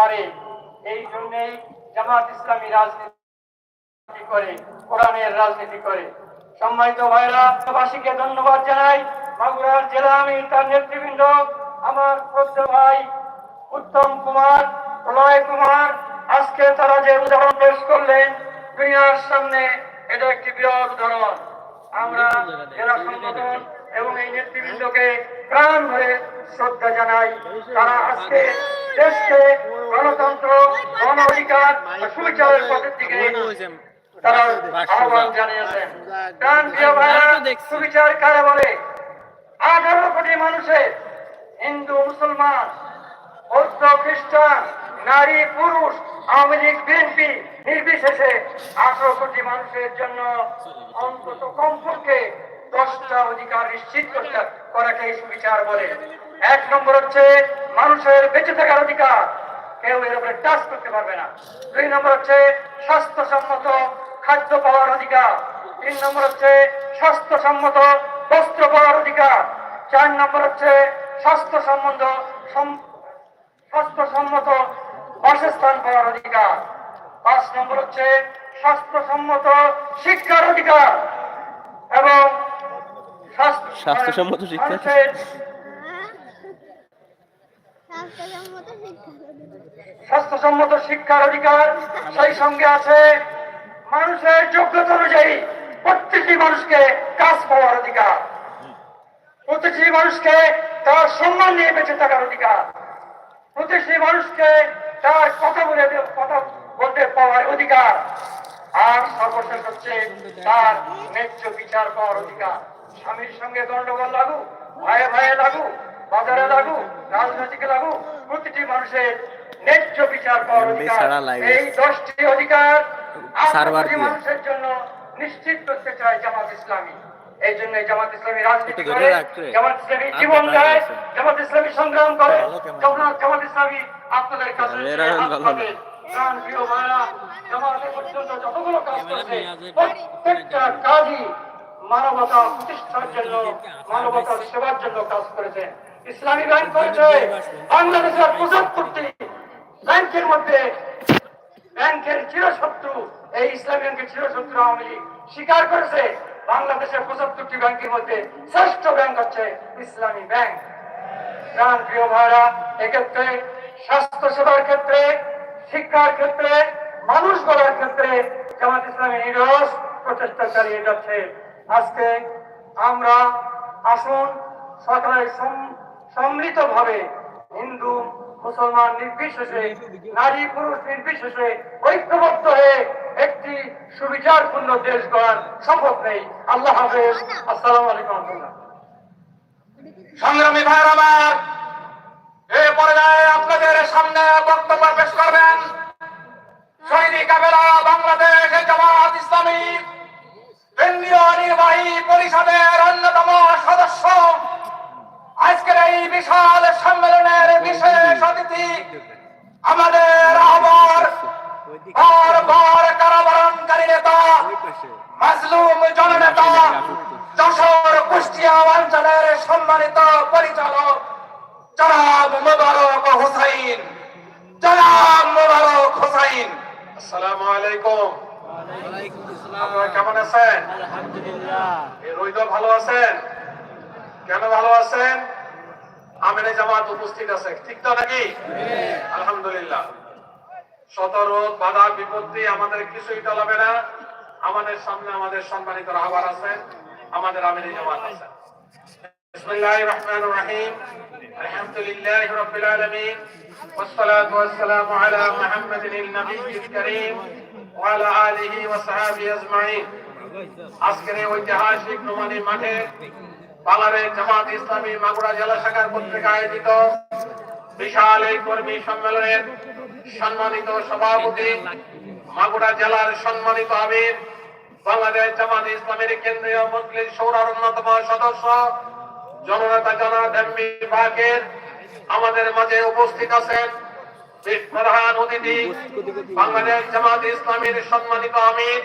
পারে। এই জন্যই জামাত ইসলামী রাজনীতি করে, কোরআনের রাজনীতি করে। সম্মানিত ভাইরা বাসীকে ধন্যবাদ জানাই। মাগুরার জেলা আমি তার নেতৃবৃন্দ, আমার শ্রদ্ধ ভাই উত্তম কুমার, প্রলয় কুমার, আজকে তারা যে উদাহরণ পেশ করলেন, দুনিয়ার সামনে এটা একটি বিরল উদাহরণ। আমরা জেলা সংগঠন এবং এই নেতৃবৃন্দকে প্রাণ ভরে শ্রদ্ধা জানাই। তারা আজকে দেশকে গণতন্ত্র গণ অধিকার সুবিচারের পথের দিকে তারা আহ্বান জানিয়েছেন। প্রাণ প্রিয় ভাইরা সুবিচার কারা বলে আঠারো কোটি মানুষের হিন্দু মুসলমান বৌদ্ধ খ্রিস্টান নারী পুরুষ আওয়ামী লীগ বিএনপি নির্বিশেষে আঠারো কোটি মানুষের জন্য অন্তত কমপক্ষে দশটা অধিকার নিশ্চিত করতে করাকে সুবিচার বলে। এক নম্বর হচ্ছে মানুষের বেঁচে থাকার অধিকার কেউ এর উপরে টাচ করতে পারবে না। দুই নম্বর হচ্ছে স্বাস্থ্যসম্মত খাদ্য পাওয়ার অধিকার। তিন নম্বর হচ্ছে স্বাস্থ্যসম্মত বস্ত্র পাওয়ার অধিকার। চার নম্বর হচ্ছে স্বাস্থ্য সম্বন্ধ স্বাস্থ্যসম্মত বাসস্থান পাওয়ার অধিকার। পাঁচ নম্বর হচ্ছে স্বাস্থ্যসম্মত শিক্ষার অধিকার। এবং স্বাস্থ্য- স্বাস্থ্যসম্মত শিক্ষা? স্বাস্থ্যসম্মত শিক্ষার অধিকার সেই সঙ্গে আছে মানুষের যোগ্যতা অনুযায়ী প্রত্যেকটি মানুষকে কাজ পাওয়ার অধিকার। প্রতিটি মানুষকে তার সম্মান নিয়ে বেঁচে থাকার অধিকার। প্রতিটি মানুষকে তার কথা বলে কথা বলতে পাওয়ার অধিকার। আর সর্বশেষ হচ্ছে তার ন্যায্য বিচার পাওয়ার অধিকার। স্বামীর সঙ্গে গন্ডগোল লাগু ভাইয়ে ভাইয়ে লাগু বাজারে লাগু রাজনৈতিকে লাগু প্রতিটি মানুষের ন্যায্য বিচার পাওয়ার অধিকার। এই দশটি অধিকার সার্ভার মানুষের জন্য নিশ্চিত করতে চায় জামাত ইসলামী। এই জন্য জামাত ইসলামী রাজনীতি করে জামাত ইসলামী জীবন দেয় জামাত ইসলামী সংগ্রাম করে। জামাত ইসলামী আপনাদের কাছে। প্রত্যেকটা কাজই মানবতা প্রতিষ্ঠার জন্য মানবতার সেবার জন্য কাজ করেছে। ইসলামী ব্যাংক করেছে বাংলাদেশের পঁচাত্তরটি ব্যাংকের মধ্যে ব্যাংকের চিরশত্রু, এই ইসলামী ব্যাংকের চিরশত্রু আওয়ামী লীগ স্বীকার করেছে। বাংলাদেশের পঁচাত্তরটি ব্যাংকের মধ্যে শ্রেষ্ঠ ব্যাংক হচ্ছে ইসলামী ব্যাংক। প্রাণ প্রিয় ভাইরা, এক্ষেত্রে স্বাস্থ্য সেবার ক্ষেত্রে, শিক্ষার ক্ষেত্রে, মানুষ গড়ার ক্ষেত্রে জামাত ইসলামী নিরস প্রচেষ্টা চালিয়ে যাচ্ছে। আজকে আমরা আসুন সকালে সম্মিলিত ভাবে হিন্দু, মুসলমান নির্বিশেষে, নারী, পুরুষ নির্বিশেষে ঐক্যবদ্ধ হয়ে একটি সুবিচারপূর্ণ দেশ গড়ার সম্ভব নেই। আল্লাহ হাফেজ। আসসালামু আলাইকুম সংগ্রামী ভাইয়ের আমার, এ পর্যায়ে আপনাদের সামনে বক্তব্য পেশ করবেন সৈনিক কাবেলা বাংলাদেশ জামাত ইসলামী, কেন্দ্রীয় নির্বাহী পরিষদের অন্যতম সদস্য আজকের এই বিশাল সম্মেলনের বিশেষ অতিথি আমাদের আহ্বার বার বার কারাবরণকারী নেতা মাজলুম জননেতা যশোর কুষ্টিয়া অঞ্চলের সম্মানিত পরিচালক জনাব মোবারক হোসাইন। জনাব মোবারক হোসাইন। আসসালামু আলাইকুম। আপনারা কেমন আছেন? এই রইদ ভালো আছেন? কেন ভালো আছেন আমিনে জামাত উপস্থিত আছে ঠিক তো নাকি আলহামদুলিল্লাহ শত রোগ বাধা বিপত্তি আমাদের কিছুই টলাবে না আমাদের সামনে আমাদের সম্মানিত রাহবার আছেন আমাদের আমিরি জামাত আছেন বিসমিল্লাহির রহমানির রহিম আলহামদুলিল্লাহি রাব্বিল আলামিন والصلاة والسلام على محمد النبي الكريم وعلى آله وصحبه أجمعين আজকের এই ঐতিহাসিক নোমানি মাঠে বাংলাদেশ জামাত ইসলামী মাগুরা জেলা শাখার কর্তৃক আয়োজিত বিশাল এই কর্মী সম্মেলনের সম্মানিত সভাপতি, মাগুরা জেলার সম্মানিত আমির, বাংলাদেশ জামাত ইসলামের কেন্দ্রীয় মন্ত্রী সৌরার অন্যতম সদস্য, জননেতা জনার্দন বিভাগের আমাদের মাঝে উপস্থিত আছেন প্রধান অতিথি, বাংলাদেশ জামাত ইসলামের সম্মানিত আমির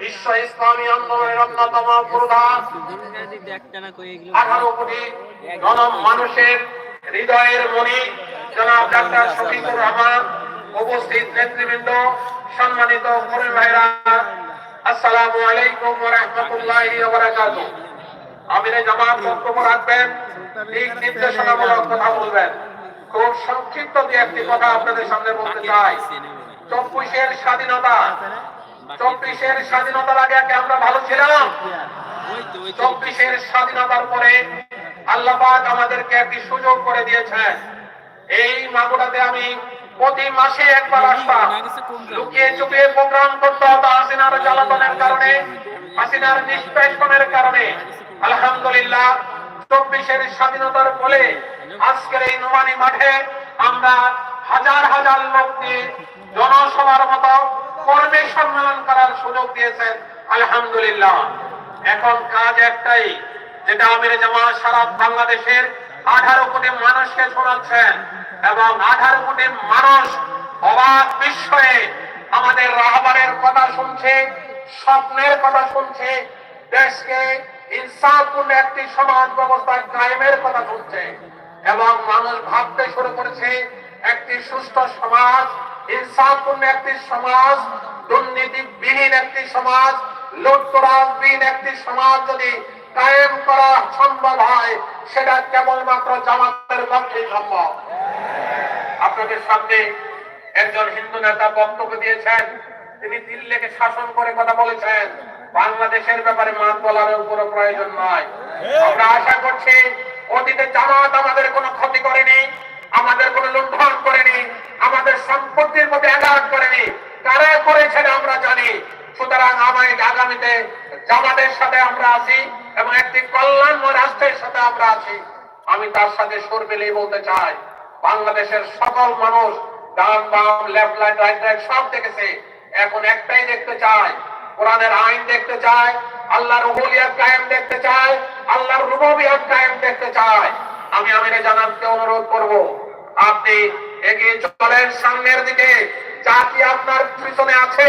বিশ্ব ইসলামী আন্দোলনের অন্যতম গণ মানুষের হৃদয়ের ডাক্তার শফিকুর রহমান, উপস্থিত নেতৃবৃন্দ, সম্মানিত আসসালামু আলাইকুম রাহমাতুল্লাহি আমিরে জামাত বক্তব্য রাখবেন দিক নির্দেশনামূলক কথা বলবেন। খুব সংক্ষিপ্ত দিয়ে একটি কথা আপনাদের সামনে বলতে চাই। চব্বিশের স্বাধীনতা চব্বিশের স্বাধীনতার আগে আগে আমরা ভালো ছিলাম। চব্বিশের স্বাধীনতার পরে আল্লাহ আমাদেরকে একটি সুযোগ করে দিয়েছেন। এই মাগুরাতে আমি প্রতি মাসে একবার আসতাম। লুকিয়ে চুপিয়ে প্রোগ্রাম করতে হতো হাসিনার জ্বালাতনের কারণে, হাসিনার নিষ্পেষণের কারণে। আলহামদুলিল্লাহ, চব্বিশের স্বাধীনতার ফলে আজকের এই নোমানি মাঠে আমরা হাজার হাজার লোক নিয়ে জনসভার মতো কর্মী সম্মেলন করার সুযোগ দিয়েছেন, আলহামদুলিল্লাহ। এখন কাজ একটাই, যেটা আমির জামাত সারা বাংলাদেশের আঠারো কোটি মানুষকে শোনাচ্ছেন এবং আঠারো কোটি মানুষ অবাক বিস্ময়ে আমাদের রাহবারের কথা শুনছে, স্বপ্নের কথা শুনছে, দেশকে ইনসাফপূর্ণ একটি সমাজ ব্যবস্থা কায়েমের কথা শুনছে এবং মানুষ ভাবতে শুরু করেছে, একটি সুস্থ সমাজ ইনসাফপূর্ণ একটি সমাজ, দুর্নীতিবিহীন একটি সমাজ, লুটতরাজবিহীন একটি সমাজ যদি কায়েম করা সম্ভব হয়, সেটা কেবলমাত্র জামাতের পক্ষে সম্ভব। আপনাদের সামনে একজন হিন্দু নেতা বক্তব্য দিয়েছেন, তিনি দিল্লিকে শাসন করে কথা বলেছেন। বাংলাদেশের ব্যাপারে মান বলার উপর প্রয়োজন নয়। আমরা আশা করছি, অতীতে জামাত আমাদের কোনো ক্ষতি করেনি। আমাদের কোনো লুণ্ঠন করেনি, আমাদের সম্পত্তির মধ্যে আঘাত করেনি। কারা করেছেন আমরা জানি। সুতরাং আমায় আগামীতে জামাতের সাথে আমরা আছি এবং একটি কল্যাণময় রাষ্ট্রের সাথে আমরা আছি। আমি তার সাথে সুর মিলিয়ে বলতে চাই, বাংলাদেশের সকল মানুষ ডান, বাম লেফট রাইট রাইট রাইট সব দেখেছে। এখন একটাই দেখতে চায় কোরআনের আইন দেখতে চায় আল্লাহর রুহুলিয়াত কায়েম দেখতে চায় আল্লাহর রুবুবিয়াত কায়েম দেখতে চায় আমি আমিরে জানাতে অনুরোধ করব আপনি এগিয়ে চলেন সামনের দিকে। জাতি আপনার পিছনে আছে।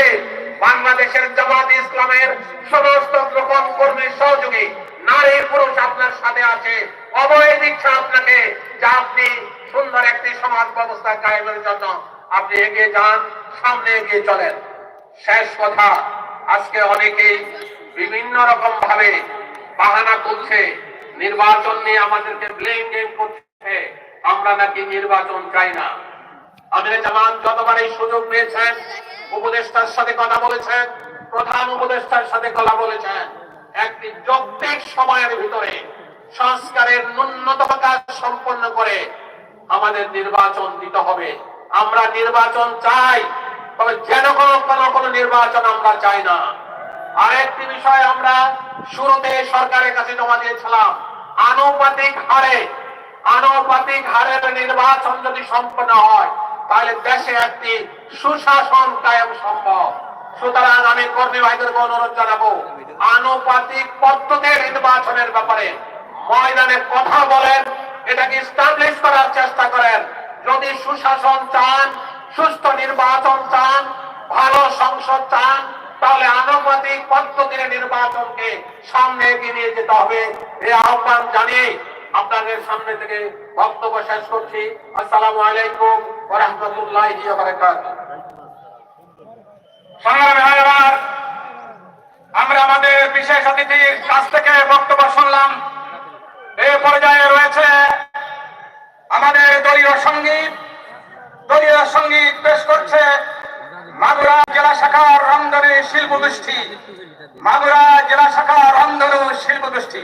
বাংলাদেশের জামাত ইসলামের সমস্ত গ্রহণ কর্মীর সহযোগী, নারী পুরুষ আপনার সাথে আছে। অবৈধ ইচ্ছা আপনাকে, যা আপনি সুন্দর একটি সমাজ ব্যবস্থা কায়েমের জন্য আপনি এগিয়ে যান, সামনে এগিয়ে চলেন। শেষ কথা, আজকে অনেকেই বিভিন্ন রকম ভাবে বাহানা করছে নির্বাচন নিয়ে আমাদেরকে ব্লেম গেম করছে। আমরা নাকি নির্বাচন চাই না। আমাদের জামান যতবার এই সুযোগ পেয়েছেন উপদেষ্টার সাথে কথা বলেছেন প্রধান উপদেষ্টার সাথে কথা বলেছেন একটি যৌক্তিক সময়ের ভিতরে সংস্কারের ন্যূনতম কাজ সম্পন্ন করে আমাদের নির্বাচন দিতে হবে। আমরা নির্বাচন চাই, তবে যেন কোনো কোনো কোনো নির্বাচন আমরা চাই না। আরেকটি বিষয় আমরা শুরুতে সরকারের কাছে জমা দিয়েছিলাম, আনুপাতিক হারে আনুপাতিক হারের নির্বাচন যদি সম্পন্ন হয়, তাহলে দেশে একটি সুশাসন কায়েম সম্ভব। সুতরাং আমি কর্মী ভাইদেরকে অনুরোধ জানাব, আনুপাতিক পদ্ধতির নির্বাচনের ব্যাপারে ময়দানে কথা বলেন, এটাকে স্টাবলিশ করার চেষ্টা করেন। যদি সুশাসন চান, সুস্থ নির্বাচন চান, ভালো সংসদ চান, তাহলে আনুপাতিক পদ্ধতির নির্বাচনকে সামনে এগিয়ে নিয়ে যেতে হবে। এই আহ্বান জানিয়ে আপনাদের সামনে থেকে বক্তব্য শেষ করছি। আসসালামু আলাইকুম ওয়া আমরা আমাদের বিশেষ অতিথির কাছ থেকে বক্তব্য শুনলাম। এই পর্যায়ে রয়েছে আমাদের দলীয় সংগীত। দলীয় সংগীত পেশ করছে মাগুরা জেলা শাখার রন্ধনী শিল্প গোষ্ঠী মাগুরা জেলা শাখার রন্ধনু শিল্প গোষ্ঠী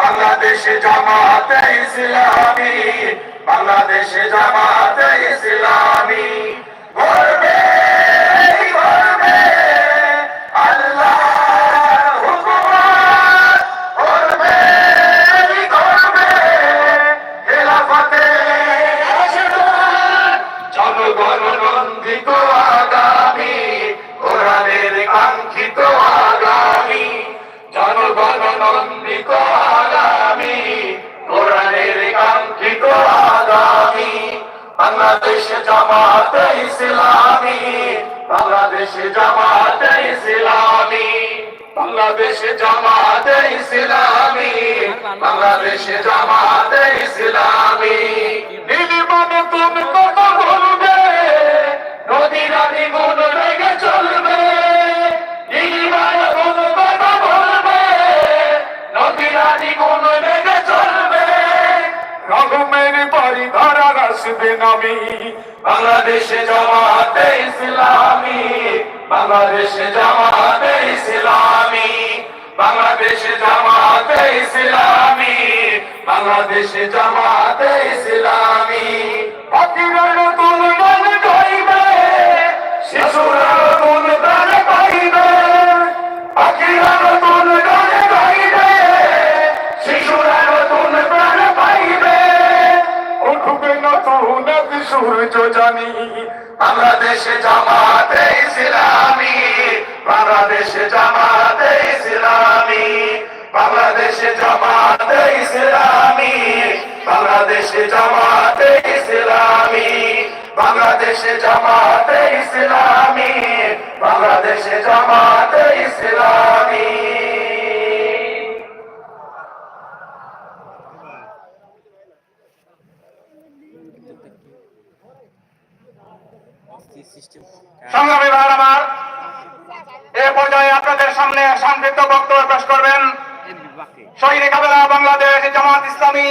বাংলাদেশে জামাতে ইসলামী বাংলাদেশে জামাতে ইসলামী। গর্বে গর্বে খেলাফতে আগামী। বাংলাদেশ জামাতে ইসলামী, বাংলাদেশ জামাতে ইসলামী, বাংলাদেশ জামাতে ইসলামী, বাংলাদেশ জামাতে ইসলামী। নির্মাণে তুমি বলবে? নদী নদী গুণ লেগে চলবে। নির্মাণে তুমি কথা বলবে? গুণ লেগে চলবে। রঘুমের বাড়ি ধরা আসবে নবী বাংলাদেশে জামাতে ইসলামী। বাংলাদেশে জামাতে ইসলামী। বাংলাদেশে জামাতে ইসলামী। বাংলাদেশে জামাতে ইসলামী। পাখিরা নতুন গান গাইবে শিশুরা নতুন গান গাইবে। পাখিরা নতুন শিশুরা সূর্য জানি, বাংলাদেশে জামাতে ইসলামী, বাংলাদেশে জামাতে ইসলামী, বাংলাদেশে জামাতে ইসলামী, বাংলাদেশে জামাতে ইসলামী, বাংলাদেশে জামাতে ইসলামী, বাংলাদেশে জামাতে ইসলামী। সংগ্রামী ভাইয়ের আমার, এ পর্যায়ে আপনাদের সামনে সংক্ষিপ্ত বক্তব্য পেশ করবেন। শহীদ কাবেলা বাংলাদেশ জামাত ইসলামী,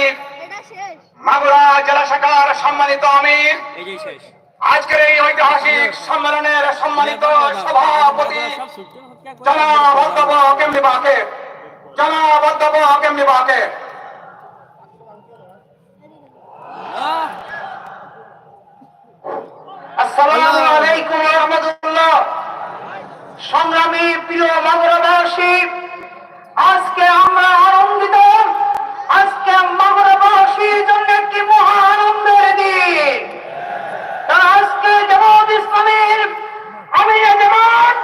মাগুরা জেলা শাখার সম্মানিত আমির। আজকের এই ঐতিহাসিক সম্মেলনের সম্মানিত সভাপতি জনাব অধ্যক্ষ হকেম বিভাগে জনাব অধ্যক্ষ হকেম বিভাগে আসসালামু সংগ্রামী প্রিয় মাগরাবাসী আজকে আমরা আনন্দিত। আজকে মাগরাবাসীর জন্য একটি মহা আনন্দের দিন। আজকে জামাত ইসলামের আমি জামাত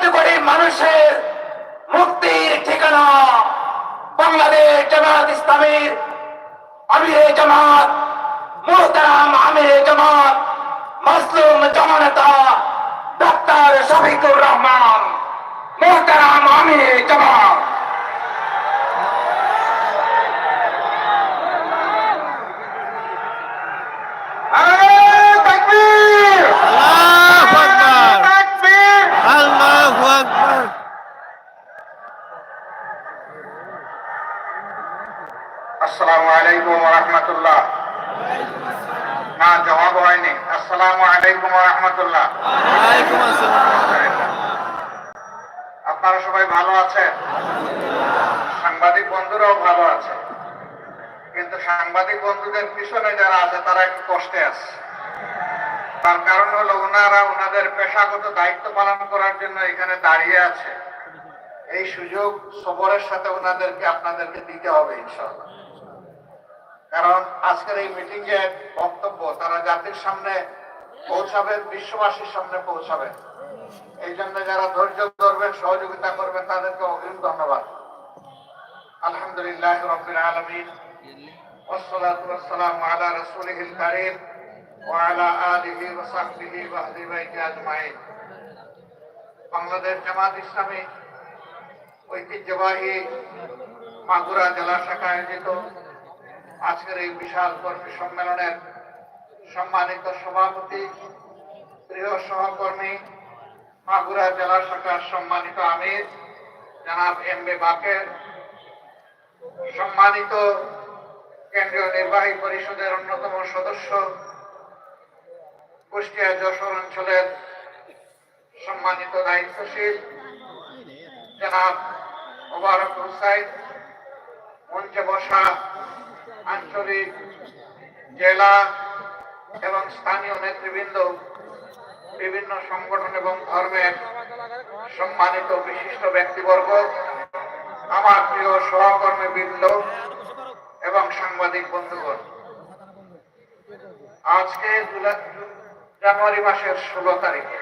কোটি কোটি মানুষের মুক্তির ঠিকানা বাংলাদেশ জামাত ইসলামের আমিরে জামাত, মোহতারাম আমিরে জামাত, মাসলুম জমানতা ডাক্তার শফিকুর রহমান, মোহতারাম আমিরে জামাত আরে তাকবীর আল্লাহু আকবার তাকবীর আল্লাহু আকবার আসসালামু আলাইকুম রহমতুল্লাহ। না জবাব হয়নি। আসসালামু আলাইকুম রহমতুল্লাহ। আপনারা সবাই ভালো আছেন? সাংবাদিক বন্ধুরাও ভালো আছে। কিন্তু সাংবাদিক বন্ধুদের পিছনে যারা আছে তারা একটু কষ্টে আছে। তার কারণ হলো ওনারা ওনাদের পেশাগত দায়িত্ব পালন করার জন্য এখানে দাঁড়িয়ে আছে। এই সুযোগ সবরের সাথে ওনাদেরকে আপনাদেরকে দিতে হবে ইনশাআল্লাহ। কারণ আজকের এই মিটিং এর বক্তব্য তারা জাতির সামনে পৌঁছাবেন বিশ্ববাসীর সামনে পৌঁছাবেন এই জন্য যারা ধৈর্য ধরবেন সহযোগিতা করবেন তাদেরকে অগ্রিম ধন্যবাদ আলহামদুলিল্লাহ রবিল আলমিন والصلاة والسلام على رسوله الكريم وعلى آله وصحبه وأهل بيته أجمعين বাংলাদেশ জামাত ইসলামী ঐতিহ্যবাহী মাগুরা জেলা শাখা আয়োজিত আজকের এই বিশাল কর্মী সম্মেলনের সম্মানিত সভাপতি প্রিয় সহকর্মী, মাগুরা জেলা শাখার সম্মানিত আমির, জনাব এম বি বাকের, সম্মানিত কেন্দ্রীয় নির্বাহী পরিষদের অন্যতম সদস্য, কুষ্টিয়া যশোর অঞ্চলের সম্মানিত দায়িত্বশীল, জনাব মোবারক হুসাইন, মঞ্চে বসা আঞ্চলিক, জেলা এবং স্থানীয় নেতৃবৃন্দ বিভিন্ন সংগঠন এবং ধর্মের সম্মানিত বিশিষ্ট ব্যক্তিবর্গ, আমার প্রিয় সহকর্মী বৃন্দ এবং সাংবাদিক বন্ধুগণ। আজকে জানুয়ারি মাসের ষোলো তারিখে।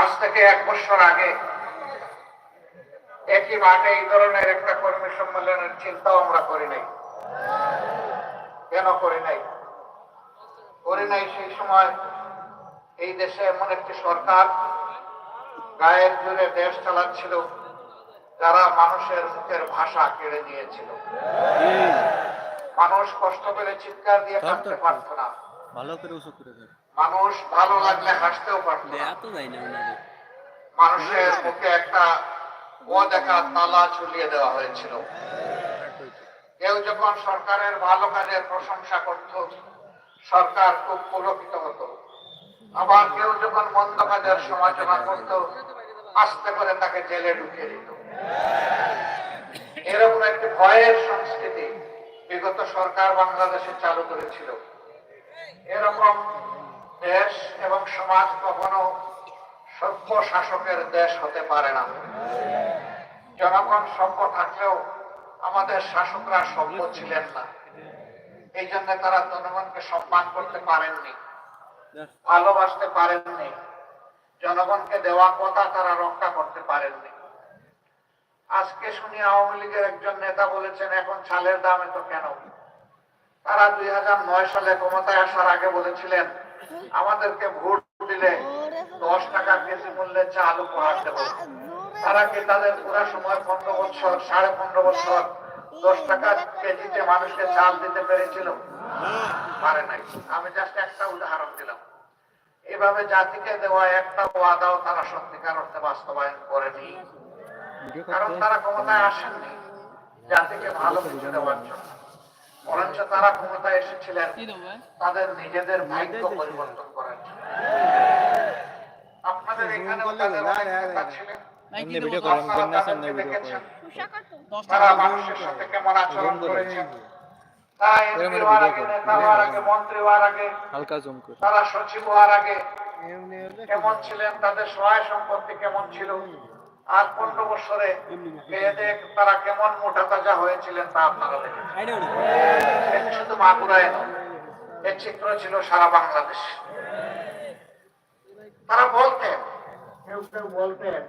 আজ থেকে এক বছর আগে একই মাঠে এই ধরনের একটা কর্মী সম্মেলনের চিন্তাও আমরা করি নাই। কেন করি নাই? করি নাই সেই সময় এই দেশে এমন একটি সরকার গায়ের জোরে দেশ চালাচ্ছিল যারা মানুষের মুখের ভাষা কেড়ে নিয়েছিল। মানুষ কষ্ট পেলে চিৎকার দিয়ে কাঁদতে পারত না। ভালো করে উঁচু করে মানুষ ভালো লাগলে হাসতেও পারত মানুষের মুখে একটা ও দেখা তালা ঝুলিয়ে দেওয়া হয়েছিল। কেউ যখন সরকারের ভালো কাজের প্রশংসা করত, সরকার খুব পুলকিত হতো। আবার কেউ যখন মন্দ কাজের সমালোচনা করত, আস্তে করে তাকে জেলে ঢুকিয়ে দিত। এরকম একটি ভয়ের সংস্কৃতি বিগত সরকার বাংলাদেশে চালু করেছিল। এরকম দেশ এবং সমাজ কখনো সভ্য শাসকের দেশ হতে পারে না। জনগণ সভ্য থাকলেও আমাদের শাসকরা সভ্য ছিলেন না। এই জন্য তারা জনগণকে সম্মান করতে পারেননি, ভালোবাসতে পারেননি, জনগণকে দেওয়া কথা তারা রক্ষা করতে পারেননি। আজকে শুনি আওয়ামী লীগের একজন নেতা বলেছেন, এখন চালের দাম এত কেন? তারা দুই হাজার নয় সালে ক্ষমতায় আসার আগে বলেছিলেন, আমাদেরকে ভোট দিলে দশ টাকা কেজি মূল্যে চাল উপহার দেব। তারা কি তাদের পুরো সময় পনেরো বছর সাড়ে পনেরো বছর দশ টাকা কেজিতে মানুষকে চাল দিতে পেরেছিল। পারে নাই। আমি জাস্ট একটা উদাহরণ দিলাম। এভাবে জাতিকে দেওয়া একটা ওয়াদাও তারা সত্যিকার অর্থে বাস্তবায়ন করেনি। কারণ তারা ক্ষমতায় আসেননি। জাতিকে ভালো কিছু দেওয়ার জন্য। বরঞ্চ তারা ক্ষমতায় এসেছিলেন তাদের নিজেদের ভাগ্য পরিবর্তন করার জন্য। আপনাদের এখানেও তাদের ছিলেন। এমনি ভিডিও করেন আপনারা সামনে ভিডিও করেন তারা মানুষের সাথে কেমন আচরণ করে। করেছেন এমপি হওয়ার আগে নেতা হওয়ার আগে মন্ত্রী হওয়ার আগে হালকা জুম করে। তারা সচিব হওয়ার আগে কেমন ছিলেন তাদের সহায় সম্পত্তি কেমন ছিল আর পনেরো বছরে তারা কেমন মোটা তাজা হয়েছিলেন তা আপনারা দেখেছেন। শুধু মাগুরায় এর চিত্র ছিল সারা বাংলাদেশ। তারা বলতেন কেউ কেউ বলতেন